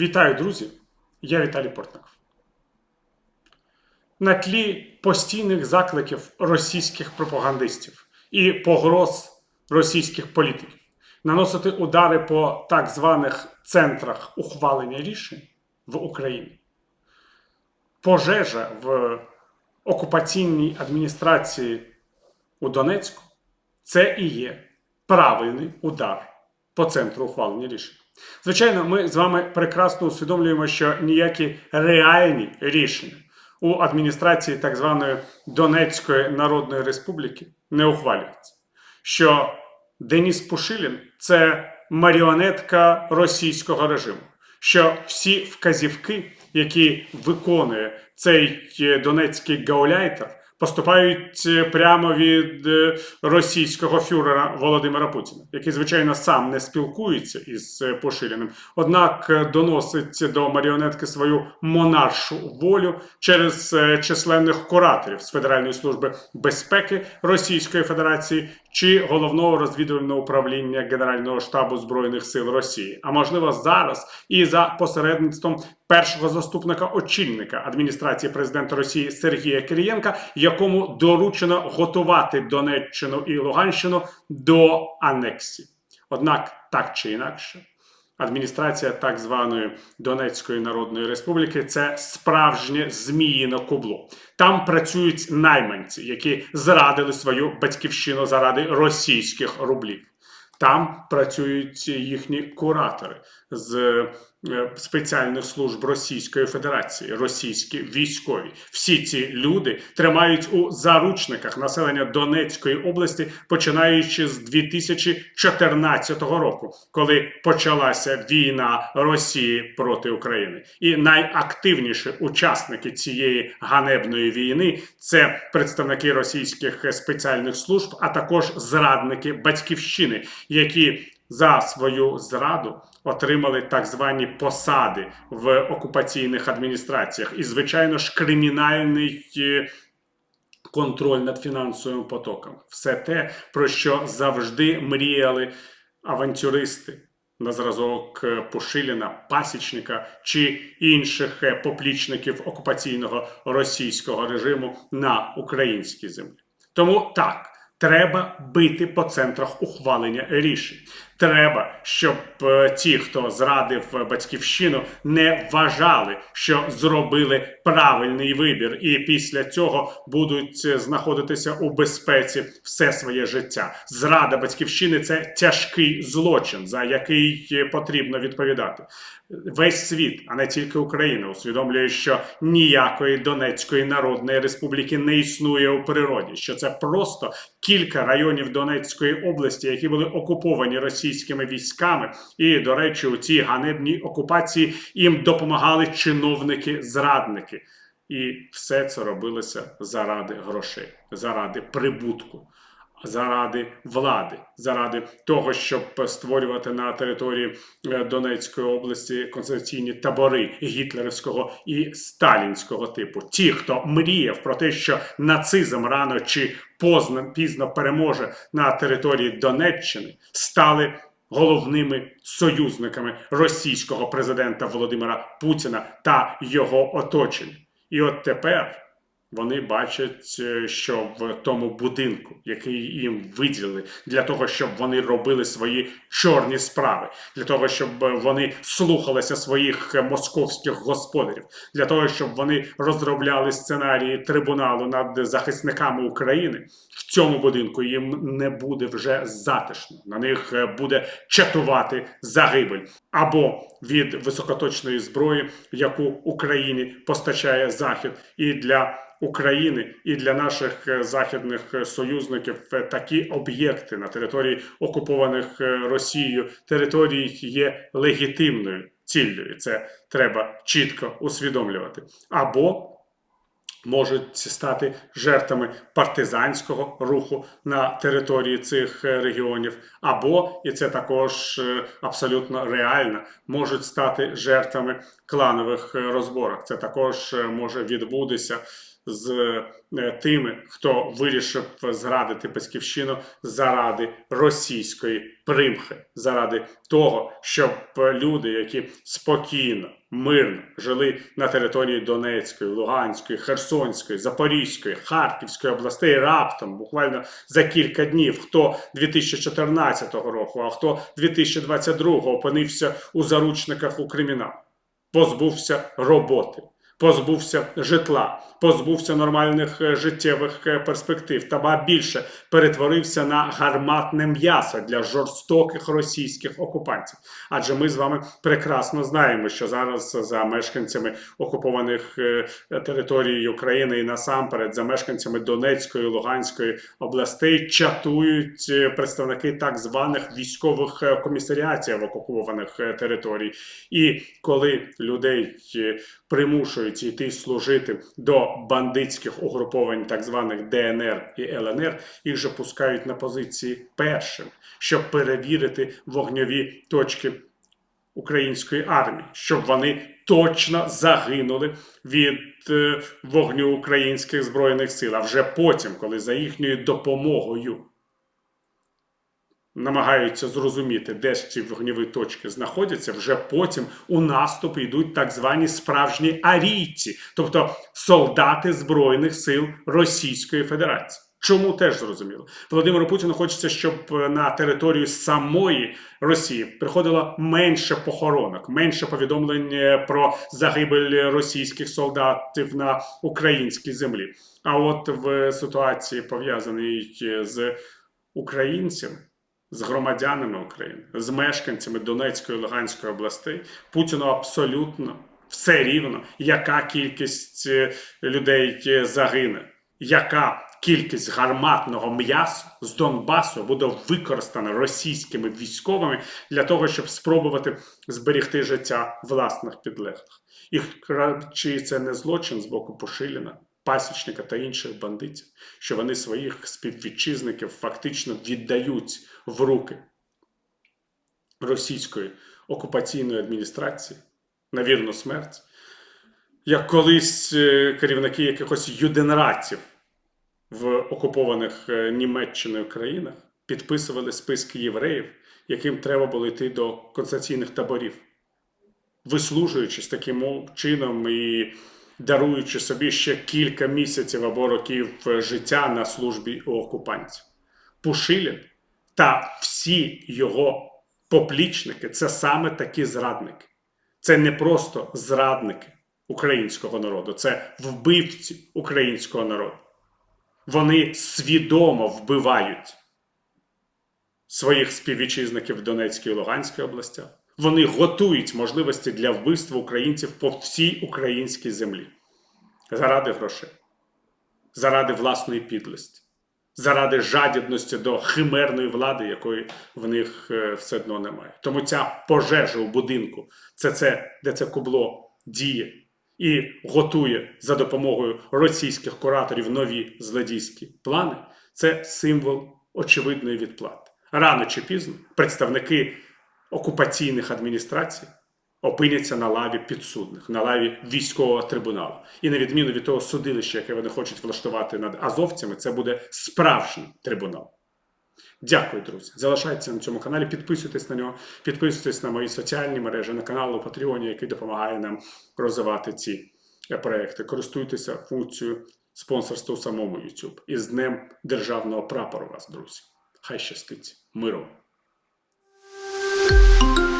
Вітаю, друзі! Я Віталій Портников. На тлі постійних закликів російських пропагандистів і погроз російських політиків наносити удари по так званих центрах ухвалення рішень в Україні. Пожежа в окупаційній адміністрації у Донецьку це і є правильний удар по центру ухвалення рішень. Звичайно, ми з вами прекрасно усвідомлюємо, що ніякі реальні рішення у адміністрації так званої Донецької Народної Республіки не ухвалюються. Що Деніс Пушилін це маріонетка російського режиму, що всі вказівки, які виконує цей е, донецький гауляйтер, поступають е, прямо від е, російського фюрера Володимира Путіна, який, звичайно, сам не спілкується із е, Пошиліним, однак доносить до маріонетки свою монаршу волю через численних кураторів з Федеральної служби безпеки Російської Федерації чи головного розвідувального управління Генерального штабу збройних сил Росії. А можливо, зараз і за посередництвом першого заступника очільника адміністрації президента Росії Сергія Кирієнка, якому доручено готувати Донеччину і Луганщину до анексії. Однак, так чи інакше, адміністрація так званої Донецької Народної Республіки це справжнє зміїне кубло. Там працюють найманці, які зрадили свою батьківщину заради російських рублів. Там працюють їхні куратори з спеціальних служб Російської Федерації, російські військові. Всі ці люди тримають у заручниках населення Донецької області, починаючи з 2014 року, коли почалася війна Росії проти України. І найактивніші учасники цієї ганебної війни це представники російських спеціальних служб, а також зрадники батьківщини, які за свою зраду отримали так звані посади в окупаційних адміністраціях, і звичайно ж кримінальний. е, Контроль над фінансовим потоком, все те, про що завжди мріяли авантюристи на зразок е, Пушиліна, Пасічника чи інших е, поплічників окупаційного російського режиму на українській землі. Тому так. Треба бити по центрах ухвалення рішень. Треба, щоб е, ті, хто зрадив батьківщину, не вважали, що зробили правильний вибір, і після цього будуть е, знаходитися у безпеці все своє життя. Зрада батьківщини це тяжкий злочин, за який е, потрібно відповідати. Весь світ, а не тільки Україна, усвідомлює, що ніякої Донецької Народної Республіки не існує у природі, що це просто кілька районів Донецької області, які були окуповані російськими військами, і, до речі, у цій ганебній окупації їм допомагали чиновники-зрадники. І все це робилося заради грошей, заради прибутку, заради влади, заради того, щоб створювати на території е, Донецької області концентраційні табори гітлерівського і сталінського типу. Ті, хто мріяв про те, що нацизм рано чи поздно пізно переможе на території Донеччини, стали головними союзниками російського президента Володимира Путіна та його оточення. І от тепер вони бачать, е, що в тому будинку, який їм виділили, для того, щоб вони робили свої чорні справи, для того, щоб вони слухалися своїх е, московських господарів, для того, щоб вони розробляли сценарії трибуналу над захисниками України. В цьому будинку їм не буде вже затишно. На них е, буде чатувати загибель або від високоточної зброї, яку Україні постачає Захід, і для України і для наших е, західних союзників е, такі об'єкти на території окупованих е, Росією територій є легітимною ціллю. І це треба чітко усвідомлювати. Або можуть стати жертвами партизанського руху на території цих е, регіонів, або і це також е, абсолютно реально, можуть стати жертвами кланових е, розборок. Це також може відбутися з е, тими, хто вирішив зрадити батьківщину заради російської примхи, заради того, щоб люди, які спокійно, мирно жили на території Донецької, Луганської, Херсонської, Запорізької, Харківської областей, раптом, буквально за кілька днів, хто 2014 року, а хто 2022 опинився у заручниках у кримінал, позбувся роботи позбувся житла, позбувся нормальних е, життєвих е, перспектив, та ба більше перетворився на гарматне м'ясо для жорстоких російських окупантів. Адже ми з вами прекрасно знаємо, що зараз за мешканцями окупованих е, територій України і насамперед за мешканцями Донецької Луганської областей чатують представники так званих військових комісаріатів окупованих територій. І коли людей е, примушують йти служити до бандитських угруповань, так званих ДНР і ЛНР, їх же пускають на позиції першим, щоб перевірити вогньові точки української армії, щоб вони точно загинули від е, вогню українських збройних сил. А вже потім, коли за їхньою допомогою намагаються зрозуміти, де ж ці вогневі точки знаходяться, вже потім у наступ йдуть так звані справжні арійці, тобто солдати Збройних сил Російської Федерації. Чому теж зрозуміло? Володимиру Путіну хочеться, щоб е, на територію самої Росії приходило менше похоронок, менше повідомлень е, про загибель російських солдатів на українській землі. А от в ситуації пов'язаній е, з українцями, з громадянами України, з мешканцями Донецької і Луганської областей, Путіну абсолютно все рівно, яка кількість е, людей е, загине, яка кількість гарматного м'яса з Донбасу буде використана російськими військовими для того, щоб спробувати зберегти життя власних підлеглих. І чи це не злочин з боку Пошиліна, пасічника та інших бандитів, що вони своїх співвітчизників фактично віддають в руки російської окупаційної адміністрації на вірну смерть, як колись е, керівники якихось юденратів в окупованих е, Німеччиною країнах підписували списки євреїв, яким треба було йти до концентраційних таборів, вислужуючись таким чином і даруючи собі ще кілька місяців або років е, життя на службі у окупантів. Пушилін та всі його поплічники це саме такі зрадники. Це не просто зрадники українського народу, це вбивці українського народу. Вони свідомо вбивають своїх співвітчизників в Донецькій і Луганській областях. Вони готують можливості для вбивства українців по всій українській землі заради грошей, заради власної підлості, заради жадібності до химерної влади, якої в них е, все одно немає. Тому ця пожежа у будинку це це, де це кубло діє і готує за допомогою російських кураторів нові злодійські плани. Це символ очевидної відплати. Рано чи пізно представники окупаційних адміністрацій опиняться на лаві підсудних, на лаві військового трибуналу. І на відміну від того судилища, яке вони хочуть влаштувати над азовцями, це буде справжній трибунал. Дякую, друзі. Залишайтеся на цьому каналі, підписуйтесь на нього, підписуйтесь на мої соціальні мережі, на канал у Патреоні, який допомагає нам розвивати ці е, проекти. Користуйтеся функцією спонсорства у самому YouTube. І з Днем Державного прапору вас, друзі. Хай щастить. Миру! Thank you.